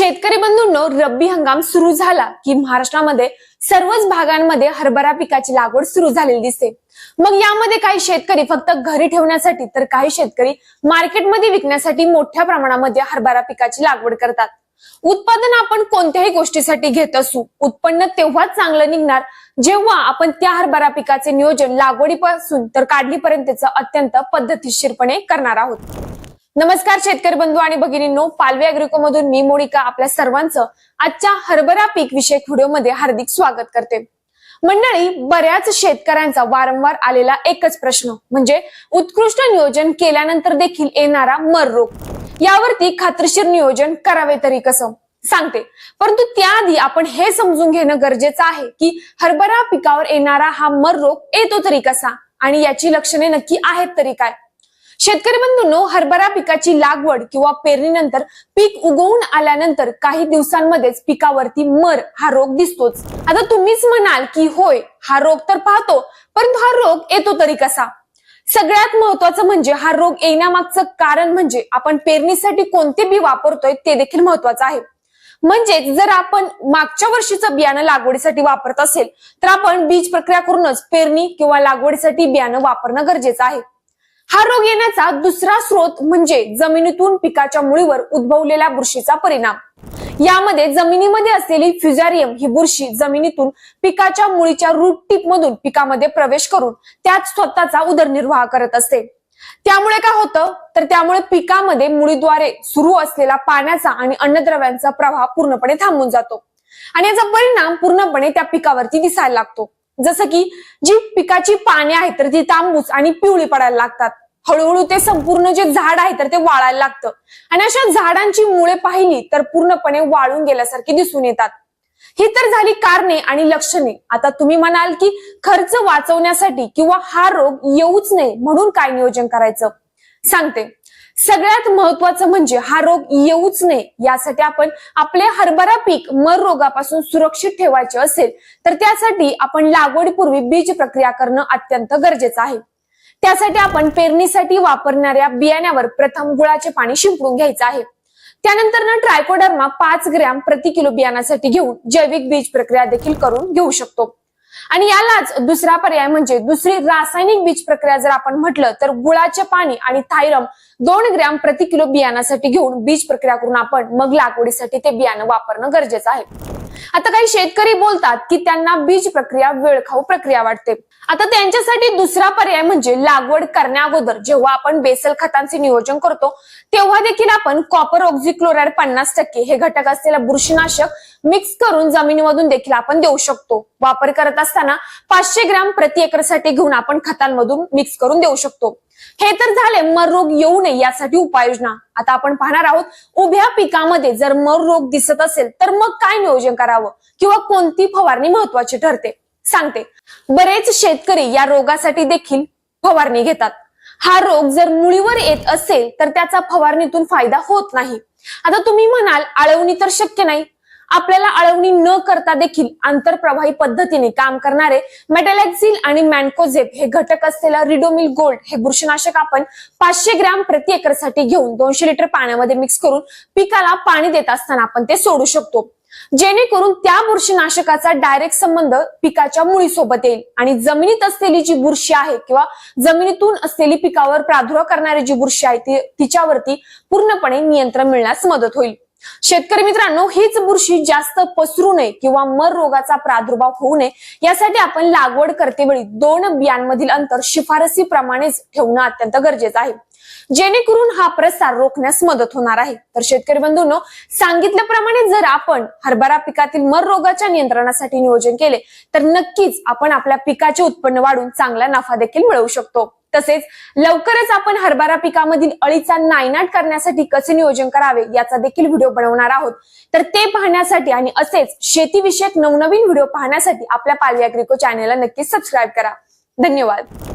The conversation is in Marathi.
शेतकरी बंधूंनो रब्बी हंगाम सुरू झाला की महाराष्ट्रामध्ये सर्वच भागांमध्ये हरभरा पिकाची लागवड सुरू झालेली दिसते. मग यामध्ये काही शेतकरी फक्त घरी ठेवण्यासाठी तर काही शेतकरी मार्केटमध्ये विकण्यासाठी मोठ्या प्रमाणामध्ये हरभरा पिकाची लागवड करतात. उत्पादन आपण कोणत्याही गोष्टीसाठी घेत असू उत्पन्न तेव्हाच चांगलं निघणार जेव्हा आपण त्या हरभरा पिकाचे नियोजन लागवडीपासून तर काढणीपर्यंतचं अत्यंत पद्धतशीरपणे करणार आहोत. नमस्कार शेतकरी बंधू आणि भगिनींनो पालवे अग्रिकोमधून मी मोनिका आपल्या सर्वांचं आजच्या हरभरा पीक विषयक व्हिडिओमध्ये हार्दिक स्वागत करते. मंडळी बऱ्याच शेतकऱ्यांचा वारंवार आलेला एकच प्रश्न म्हणजे उत्कृष्ट नियोजन केल्यानंतर देखील येणारा मर रोग. यावरती खात्रीशीर नियोजन करावे तरी कसं? सांगते. परंतु त्याआधी आपण हे समजून घेणं गरजेचं आहे की हरभरा पिकावर येणारा हा मर रोग येतो तरी कसा? आणि याची लक्षणे नक्की आहेत तरी काय? शेतकरी बंधूंनो हरभरा पिकाची लागवड किंवा पेरणीनंतर पीक उगवून आल्यानंतर काही दिवसांमध्येच पिकावरती मर हा रोग दिसतोच. आता तुम्हीच म्हणाल की होय हा रोग तर पाहतो परंतु हा रोग येतो तरी कसा? सगळ्यात महत्वाचं म्हणजे हा रोग येण्यामागचं कारण म्हणजे आपण पेरणीसाठी कोणते बी वापरतोय ते देखील महत्वाचं आहे. म्हणजेच जर आपण मागच्या वर्षीचं बियाणं लागवडीसाठी वापरत असेल तर आपण बीज प्रक्रिया करूनच पेरणी किंवा लागवडीसाठी बियाणं वापरणं गरजेचं आहे. हा रोग येण्याचा दुसरा स्रोत म्हणजे जमिनीतून पिकाच्या मुळीवर उद्भवलेला बुरशीचा परिणाम. यामध्ये जमिनीमध्ये असलेली फ्युजारियम ही बुरशी जमिनीतून पिकाच्या मुळीच्या रूट टीप मधून पिकामध्ये प्रवेश करून त्यात स्वतःचा उदरनिर्वाह करत असते. त्यामुळे काय होतं? तर त्यामुळे पिकामध्ये मुळीद्वारे सुरू असलेला पाण्याचा आणि अन्नद्रव्यांचा प्रवाह पूर्णपणे थांबून जातो. आणि याचा परिणाम पूर्णपणे त्या पिकावरती दिसायला लागतो. जसं की जी पिकाची पाने आहेत तर ती तांबूस आणि पिवळी पडायला लागतात. हळूहळू ते संपूर्ण जे झाड आहे तर ते वाळायला लागतं. आणि अशा झाडांची मुळे पाहिली तर पूर्णपणे वाळून गेल्यासारखी दिसून येतात. ही तर झाली कारणे आणि लक्षणे. आता तुम्ही म्हणाल की खर्च वाचवण्यासाठी किंवा हा रोग येऊच नये म्हणून काय नियोजन करायचं? सांगते. सगळ्यात महत्वाचं म्हणजे हा रोग येऊच नये यासाठी आपण आपले हरभरा पीक मर रोगापासून सुरक्षित ठेवायचे असेल तर त्यासाठी आपण लागवडीपूर्वी बीज प्रक्रिया करणं अत्यंत गरजेचं आहे. त्यासाठी आपण पेरणीसाठी वापरणाऱ्या बियाण्यावर प्रथम गुळाचे पाणी शिंपडून घ्यायचं आहे. त्यानंतर ना ट्रायकोडर्मा पाच ग्रॅम प्रति किलो बियाण्यासाठी घेऊन जैविक बीज प्रक्रिया देखील करून घेऊ शकतो. आणि यालाच दुसरा पर्याय म्हणजे दुसरी रासायनिक बीज प्रक्रिया जर आपण म्हटलं तर गुळाचे पाणी आणि थायरम दोन ग्रॅम प्रति किलो बियाणासाठी घेऊन बीज प्रक्रिया करून आपण मग लागवडीसाठी ते बियाणं वापरणं गरजेचं आहे. आता काही शेतकरी बोलतात की त्यांना बीज प्रक्रिया वेळखाऊ प्रक्रिया वाटते. आता त्यांच्यासाठी दुसरा पर्याय म्हणजे लागवड करण्या अगोदर. जेव्हा आपण बेसल खतांचे नियोजन करतो तेव्हा देखील आपण कॉपर ऑक्झिक्लोराईड पन्नास टक्के हे घटक असलेला बुरशीनाशक मिक्स करून जमिनीमधून देखील आपण देऊ शकतो. वापर करत असताना पाचशे ग्रॅम प्रति एकरसाठी घेऊन आपण खतांमधून मिक्स करून देऊ शकतो. हे तर झाले मर रोग येऊ नये यासाठी उपाययोजना. आता आपण पाहणार आहोत उभ्या पिकामध्ये जर मर रोग दिसत असेल तर मग काय नियोजन करावं? किंवा कोणती फवारणी महत्वाची ठरते? सांगते. बरेच शेतकरी या रोगासाठी देखील फवारणी घेतात. हा रोग जर मुळीवर येत असेल तर त्याचा फवारणीतून फायदा होत नाही. आता तुम्ही म्हणाल आळवणी तर शक्य नाही. आपल्याला अळवणी न करता देखील आंतरप्रवाही पद्धतीने काम करणारे मेटॅलॅक्झिल आणि मॅनकोझेप हे घटक असलेला रिडोमिल गोल्ड हे बुरशीनाशक आपण पाचशे ग्रॅम प्रति एकरसाठी घेऊन दोनशे लिटर पाण्यामध्ये मिक्स करून पिकाला पाणी देत असताना आपण ते सोडू शकतो. जेणेकरून त्या बुरशीनाशकाचा डायरेक्ट संबंध पिकाच्या मुळीसोबत येईल आणि जमिनीत असलेली जी बुरशी आहे किंवा जमिनीतून असलेली पिकावर प्रादुर्भाव करणारी जी बुरशी आहे ती तिच्यावरती पूर्णपणे नियंत्रण मिळण्यास मदत होईल. शेतकरी मित्रांनो हीच बुरशी जास्त पसरू नये किंवा मर रोगाचा प्रादुर्भाव होऊ नये यासाठी आपण लागवड करतेवेळी दोन बियांमधील अंतर शिफारसीप्रमाणेच ठेवणं अत्यंत गरजेचं आहे. जेणेकरून हा प्रसार रोखण्यास मदत होणार आहे. तर शेतकरी बंधूंनो सांगितल्याप्रमाणे जर आपण हरभरा पिकातील मर रोगाच्या नियंत्रणासाठी नियोजन केले तर नक्कीच आपण आपल्या पिकाचे उत्पन्न वाढून चांगला नफा देखील मिळवू शकतो. तसेच लवकरच आपण हरभरा पिकामधील अळीचा नायनाट करण्यासाठी कसे नियोजन करावे याचा देखील व्हिडिओ बनवणार आहोत. तर ते पाहण्यासाठी आणि असेच शेतीविषयक नवनवीन व्हिडिओ पाहण्यासाठी आपल्या पालवी अग्रिको चॅनेलला नक्की सबस्क्राईब करा. धन्यवाद.